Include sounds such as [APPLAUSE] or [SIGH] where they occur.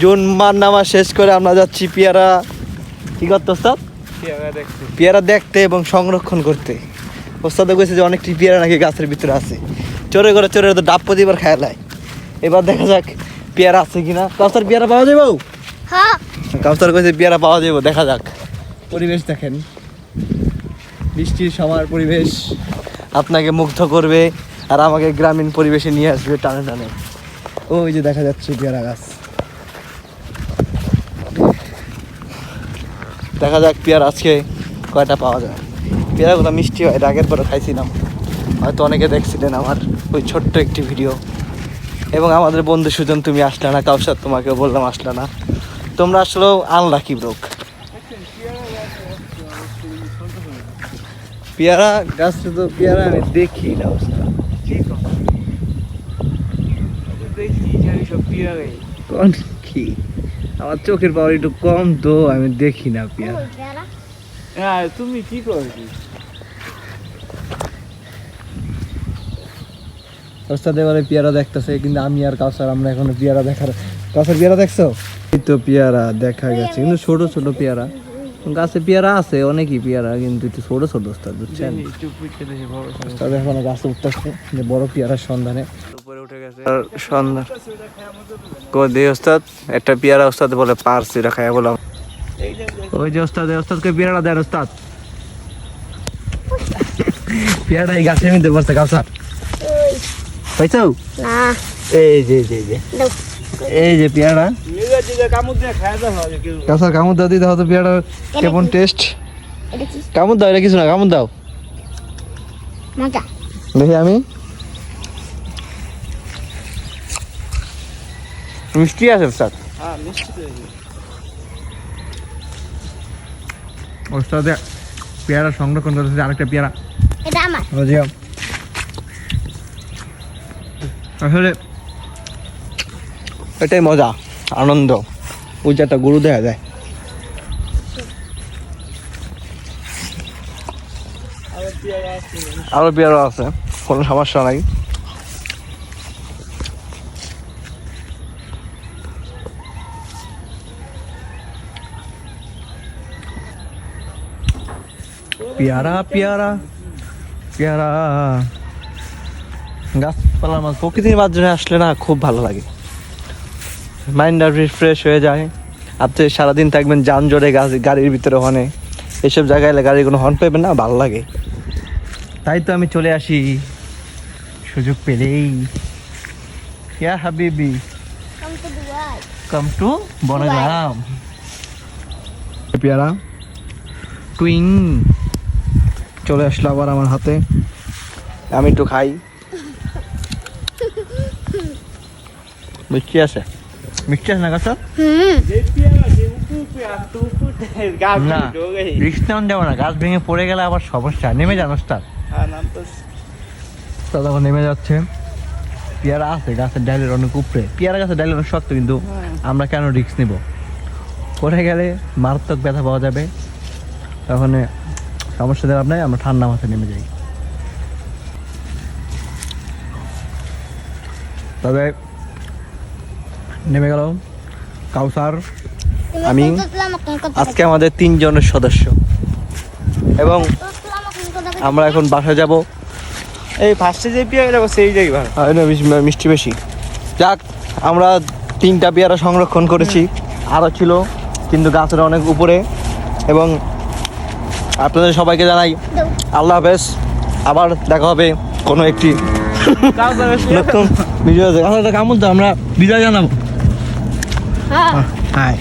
June মার নামা শেষ করে আমরা যাচ্ছি পেয়ারা। কি করতে ওস্তাদ? পেয়ারা দেখতে। এবং সংরক্ষণ করতে। ওস্তাদে কইছে যে অনেকটি পেয়ারা নাকি গাছের ভিতরে আছে। চোরে করে চোরে তো ডাব প্রতিবার খায় লাই। এবার দেখা যাক পেয়ারা আছে কিনা। কাউসার পেয়ারা পাওয়া যাবে হ্যাঁ। কাউসার কইছে পেয়ারা পাওয়া যাবে দেখা যাক। পরিবেশ দেখেন। বৃষ্টির সময়ের পরিবেশ আপনাকে মুগ্ধ করবে আর আমাকে গ্রামীণ পরিবেশে নিয়ে আসবে টানে টানে। ওই যে দেখা যাচ্ছে পেয়ারা গাছ। দেখা যাক পেয়ারা আজকে কয়টা পাওয়া যায়। পেয়ারাগুলো মিষ্টি হয় আগের পরে খাইছিলাম। হয়তো অনেকে দেখছিলেন আমার ওই ছোট্ট একটি ভিডিও। এবং আমাদের বন্ধু সুজন তুমি আসলে না কাউসার তোমাকেও বললাম আসলে না। তোমরা আসলেও আনলাকি লোক পেয়ারা গাছ তো পেয়ারা আমি দেখি না অবস্থা। কোন কি? আমার চোখের পাওয়ার একটু কম তো আমি দেখি না পিয়া। হ্যাঁ তুমি কি করবি ওস্তাদ এবারে পেয়ারা দেখতেছে কিন্তু আমি আর কাউসার আমরা এখন পেয়ারা দেখার কাউসার পেয়ারা দেখছ? এই তো পেয়ারা দেখা গেছে কিন্তু ছোট ছোট পেয়ারা। গাছে পেয়ারা আছে অনেকই পেয়ারা কিন্তু একটু ছোট ছোট ওস্তাদ বুঝছেন? ওস্তাদ এখনও গাছে উঠতেছে যে বড় পেয়ারার সন্ধানে। উপরে উঠে গেছে। আর সন্ধান কো দে ওস্তাদ? একটা পেয়ারা ওস্তাদ বলে পারছি এটা খাইয়া বললাম। ওই যে ওস্তাদ ওস্তাদকে পেয়ারা দেন ওস্তাদ। পেয়ারা এই গাছের মধ্যে বসতে কাউসার পাইছো না। এই যে যে যে। এই যে পেয়ারা দিকে কামড় দাও কামড় দাও দিতে হতো পেয়ারা কেমন টেস্ট কামড় দাও এটা কিছু না কামড় দাও। দেখি আমি। মিষ্টি আছে স্যার তো আছে। ওস্তাদে পেয়ারা সংরক্ষণ করেছে আরেকটা পেয়ারা। এটা আমার। বুঝলাম আসলে এটাই মজা। আনন্দ। ওই যে একটা গরু দেখা যায়। আবার পেয়ারা আছে, কোনো সমস্যা নাই। পেয়ারা পেয়ারা পেয়ারা। গাছপালার মাঝ প্রকৃতির মাধ্যমে আসলে না খুব ভালো লাগে। মাইন্ড আর রিফ্রেশ হয়ে যায়। আপনি সারাদিন থাকবেন যানজটে গাছ গাড়ির ভিতরে হনে। এসব জায়গায় এলে গাড়ির কোনো হর্ন পাইবেন না ভালো লাগে। তাই তো আমি চলে আসি। সুযোগ পেলেই। ইয়া হাবিবি। কাম টু বনগ্রাম পেয়ারা। টুইং চলে আসলো আবার আমার হাতে। আমি একটু খাই। [LAUGHS] বুঝছি আছে? মিষ্টি না কাছে না রিক্স দেবো না গাছ ভেঙে পড়ে গেলে আবার সমস্যা নেমে যান ওস্তাদ। হ্যাঁ তখন নেমে যাচ্ছে। পেয়ারা আছে গাছের ডালের অনেক উপরে। পেয়ারা গাছের ডালের অনেক শক্ত কিন্তু আমরা কেন রিস্ক নিব? পড়ে গেলে মারাত্মক ব্যথা পাওয়া যাবে। তখন সমস্যা দেওয়ার নাই আমরা ঠান্ডা মাথায় নেমে যাই। তবে নেমে গেল। কাউসার আমি আজকে আমাদের তিনজনের সদস্য। এবং আমরা এখন বাসায় যাব। এই ফার্স্টে যে পেয়ারা সেই জায়গায় ভালো আর না মিষ্টি- বেশি। যাক আমরা তিনটা পেয়ারা সংরক্ষণ করেছি। আরও ছিল কিন্তু গাছের অনেক উপরে। এবং আপনাদের সবাইকে জানাই আল্লাহ হাফেজ। আবার দেখা হবে কোনো একটি নতুন ভিডিও আমরা বিদায় জানাব। [LAUGHS] হ্যাঁ হাই